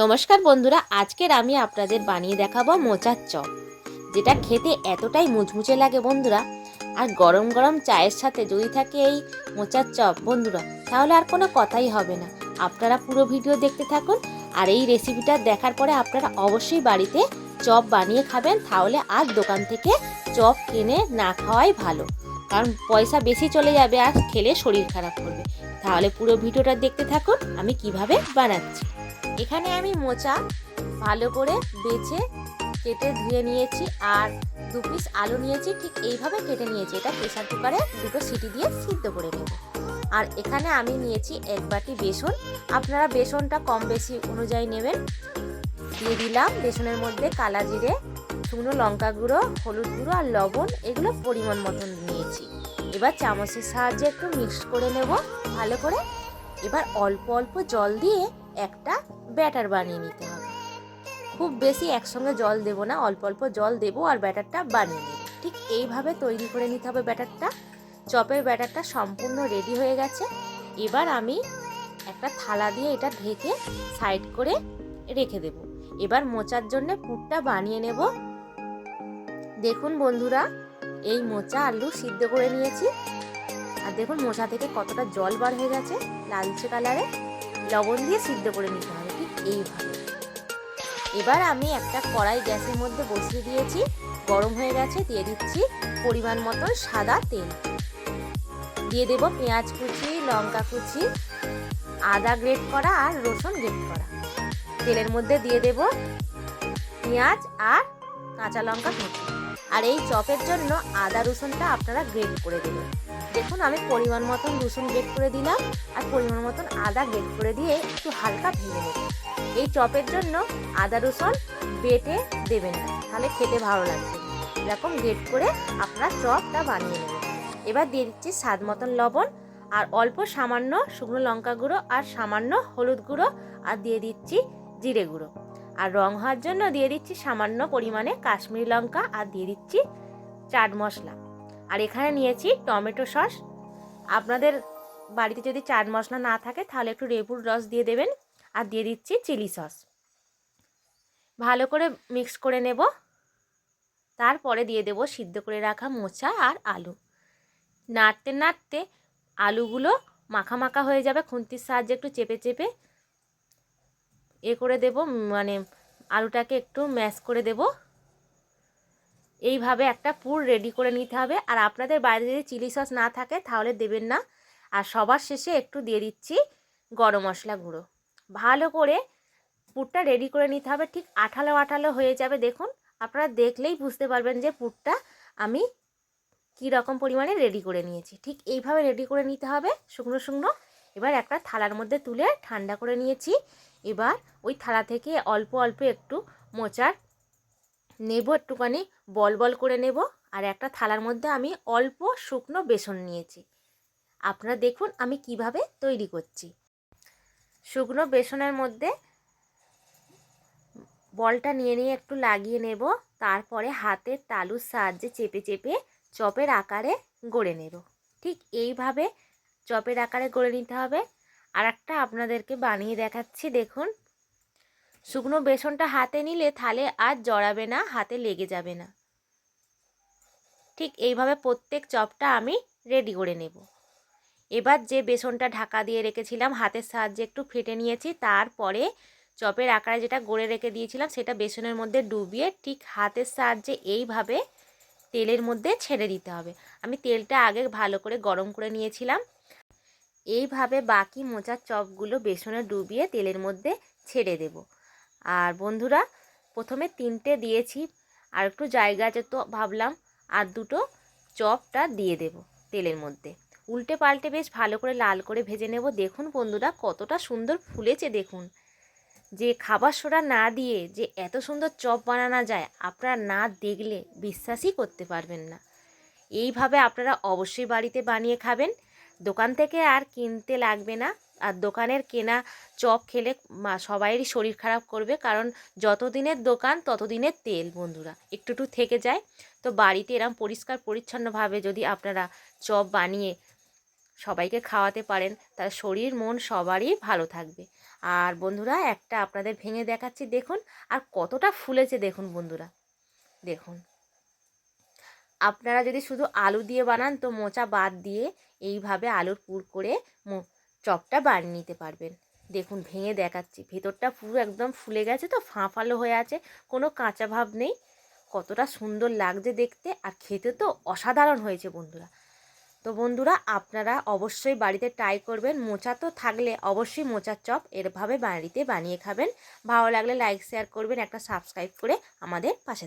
নমস্কার বন্ধুরা, আজকের আমি আপনাদের বানিয়ে দেখাবো মোচার চপ, যেটা খেতে এতটাই মুচমুচে লাগে বন্ধুরা। আর গরম গরম চায়ের সাথে যদি থাকে এই মোচার চপ, বন্ধুরা, তাহলে আর কোনো কথাই হবে না। আপনারা পুরো ভিডিও দেখতে থাকুন, আর এই রেসিপিটা দেখার পরে আপনারা অবশ্যই বাড়িতে চপ বানিয়ে খাবেন, তাহলে আর দোকান থেকে চপ কিনে না খাওয়াই ভালো। কারণ পয়সা বেশি চলে যাবে আর খেলে শরীর খারাপ করবে। তাহলে পুরো ভিডিওটা দেখতে থাকুন, আমি কীভাবে বানাচ্ছি। এখানে আমি মোচা ভালো করে বেছে কেটে ধুয়ে নিয়েছি আর দু পিস আলু নিয়েছি, ঠিক এইভাবে কেটে নিয়েছি। এটা প্রেসার কুকারে দুটো সিটি দিয়ে সিদ্ধ করে নেব। আর এখানে আমি নিয়েছি এক বাটি বেসন। আপনারা বেসনটা কম বেশি অনুযায়ী নেবেন। দিয়ে দিলাম বেসনের মধ্যে কালা জিরে, শুকনো লঙ্কা গুঁড়ো, হলুদ গুঁড়ো আর লবণ, এগুলো পরিমাণ মতন নিয়েছি। এবার চামচের সাহায্যে একটু মিক্স করে নেব ভালো করে। এবার অল্প অল্প জল দিয়ে একটা ব্যাটার বানিয়ে নিতে হবে। খুব বেশি একসঙ্গে জল দেব না, অল্প অল্প জল দেবো আর ব্যাটারটা বানিয়ে নেব। ঠিক এইভাবে তৈরি করে নিতে হবে ব্যাটারটা। চপের ব্যাটারটা সম্পূর্ণ রেডি হয়ে গেছে। এবার আমি একটা থালা দিয়ে এটা ঢেকে সাইড করে রেখে দেব। এবার মোচার জন্য পুরটা বানিয়ে নেব। দেখুন বন্ধুরা, এই মোচা আলু সিদ্ধ করে নিয়েছি। আর দেখুন মোচা থেকে কতটা জল বার হয়ে গেছে লালচে কালারে। লবণ দিয়ে সিদ্ধ করে নিতে হবে, ঠিক এইভাবে। এবার আমি একটা কড়াই গ্যাসের মধ্যে বসিয়ে দিয়েছি, গরম হয়ে গেছে, দিয়ে দিচ্ছি পরিমাণ মতো সাদা তেল। দিয়ে দেব পেঁয়াজ কুচি, লঙ্কা কুচি, আদা গ্রেট করা আর রসুন গ্রেট করা। তেলের মধ্যে দিয়ে দেব পেঁয়াজ আর কাঁচা লঙ্কা কুচি। আর এই চপের জন্য আদা রসুনটা আপনারা গ্রেট করে দেবেন। দেখুন, আমি পরিমাণ মতন রসুন গ্রেট করে দিলাম আর পরিমাণ মতন আদা গ্রেট করে দিয়ে একটু হালকা ভেঙে নেব। এই চপের জন্য আদা রসুন বেটে দেবেন না, তাহলে খেতে ভালো লাগবে। এরকম গ্রেট করে আপনার চপটা বানিয়ে নেবেন। এবার দিয়ে দিচ্ছি স্বাদ মতন লবণ আর অল্প সামান্য শুকনো লঙ্কা গুঁড়ো আর সামান্য হলুদ গুঁড়ো আর দিয়ে দিচ্ছি জিরে গুঁড়ো। আর রং হওয়ার জন্য দিয়ে দিচ্ছি সামান্য পরিমাণে কাশ্মীরি লঙ্কা আর দিয়ে দিচ্ছি চাট মশলা। আর এখানে নিয়েছি টমেটো সস। আপনাদের বাড়িতে যদি চাট মশলা না থাকে, তাহলে একটু লেবুর রস দিয়ে দেবেন আর দিয়ে দিচ্ছি চিলি সস। ভালো করে মিক্স করে নেব। তারপরে দিয়ে দেব সিদ্ধ করে রাখা মোচা আর আলু। নাড়তে নাড়তে আলুগুলো মাখা মাখা হয়ে যাবে, খুন্তির সাহায্যে একটু চেপে চেপে। এ করে দেব মানে আলুটাকে একটু ম্যাশ করে দেব। এইভাবে একটা পুর রেডি করে নিতে হবে। আর আপনাদের বাইরে যদি চিলি সস না থাকে, তাহলে দেবেন না। আর সবার শেষে একটু দিয়ে দিচ্ছি গরম মশলা গুঁড়ো। ভালো করে পুরটা রেডি করে নিতে হবে। ঠিক আঠালো আঠালো হয়ে যাবে, দেখুন। আপনারা দেখলেই বুঝতে পারবেন যে পুরটা আমি কী রকম পরিমাণে রেডি করে নিয়েছি। ঠিক এইভাবে রেডি করে নিতে হবে, শুকনো শুকনো। এবার একটা থালার মধ্যে তুলে ঠান্ডা করে নিয়েছি। এবার ওই থালা থেকে অল্প অল্প একটু মোচার নেব একটুখানি, বল বল করে নেব। আর একটা থালার মধ্যে আমি অল্প শুকনো বেসন নিয়েছি। আপনারা দেখুন আমি কীভাবে তৈরি করছি। শুকনো বেসনের মধ্যে বলটা নিয়ে নিয়ে একটু লাগিয়ে নেব। তারপরে হাতের তালুর সাহায্যে চেপে চেপে চপের আকারে গড়ে নেব। ঠিক এইভাবে চপের আকারে গড়ে নিতে হবে। আর একটা আপনাদেরকে বানিয়ে দেখাচ্ছি, দেখুন। শুকনো বেসনটা হাতে নিলে থালে আর জড়াবে না, হাতে লেগে যাবে না। ঠিক এইভাবে প্রত্যেক চপটা আমি রেডি করে নেব। এবার যে বেসনটা ঢাকা দিয়ে রেখেছিলাম, হাতের সাহায্যে একটু ফেটে নিয়েছি, তারপরে চপের আকারে যেটা গড়ে রেখে দিয়েছিলাম, সেটা বেসনের মধ্যে ডুবিয়ে ঠিক হাতের সাহায্যে এইভাবে তেলের মধ্যে ছেড়ে দিতে হবে। আমি তেলটা আগে ভালো করে গরম করে নিয়েছিলাম। এইভাবে বাকি মোচার চপগুলো বেসনে ডুবিয়ে তেলের মধ্যে ছেড়ে দেব। আর বন্ধুরা, প্রথমে তিনটে দিয়েছি। আর একটু জায়গা আছে তো ভাবলাম, আর দুটো চপটা দিয়ে দেব তেলের মধ্যে। উল্টে পাল্টে বেশ ভালো করে লাল করে ভেজে নেব। দেখুন বন্ধুরা, কতটা সুন্দর ফুলেছে দেখুন। যে খাবার সোডা না দিয়ে যে এত সুন্দর চপ বানানো যায়, আপনারা না দেখলে বিশ্বাসই করতে পারবেন না। এইভাবে আপনারা অবশ্যই বাড়িতে বানিয়ে খাবেন। দোকান থেকে আর কিনতে লাগবে না। আর দোকানের কেনা চপ খেলে সবাইয়েরই শরীর খারাপ করবে। কারণ যত দিনের দোকান তত দিনের তেল বন্ধুরা, একটু একটু থেকে যায়। তো বাড়িতে এরম পরিষ্কার, পরিচ্ছন্নভাবে যদি আপনারা চপ বানিয়ে সবাইকে খাওয়াতে পারেন, তার শরীর, মন সবারই ভালো থাকবে। আর বন্ধুরা, একটা আপনাদের ভেঙে দেখাচ্ছি, দেখুন। আর কতটা ফুলেছে, দেখুন বন্ধুরা। দেখুন। আপনারা যদি শুধু আলু দিয়ে বানান, তো মোচা বাদ দিয়ে এইভাবে আলুর পুর করে চপটা বানিয়ে নিতে পারবেন। দেখুন, ভেঙে দেখাচ্ছি। ভেতরটা পুরো একদম ফুলে গেছে তো, ফাঁফালো হয়ে আছে, কোনো কাঁচা ভাব নেই। কতটা সুন্দর লাগছে দেখতে আর খেতে তো অসাধারণ হয়েছে বন্ধুরা। তো বন্ধুরা, আপনারা অবশ্যই বাড়িতে ট্রাই করবেন। মোচা তো থাকলে অবশ্যই মোচার চপ এরভাবে বাড়িতে বানিয়ে খাবেন। ভালো লাগলে লাইক শেয়ার করবেন, একটা সাবস্ক্রাইব করে আমাদের পাশে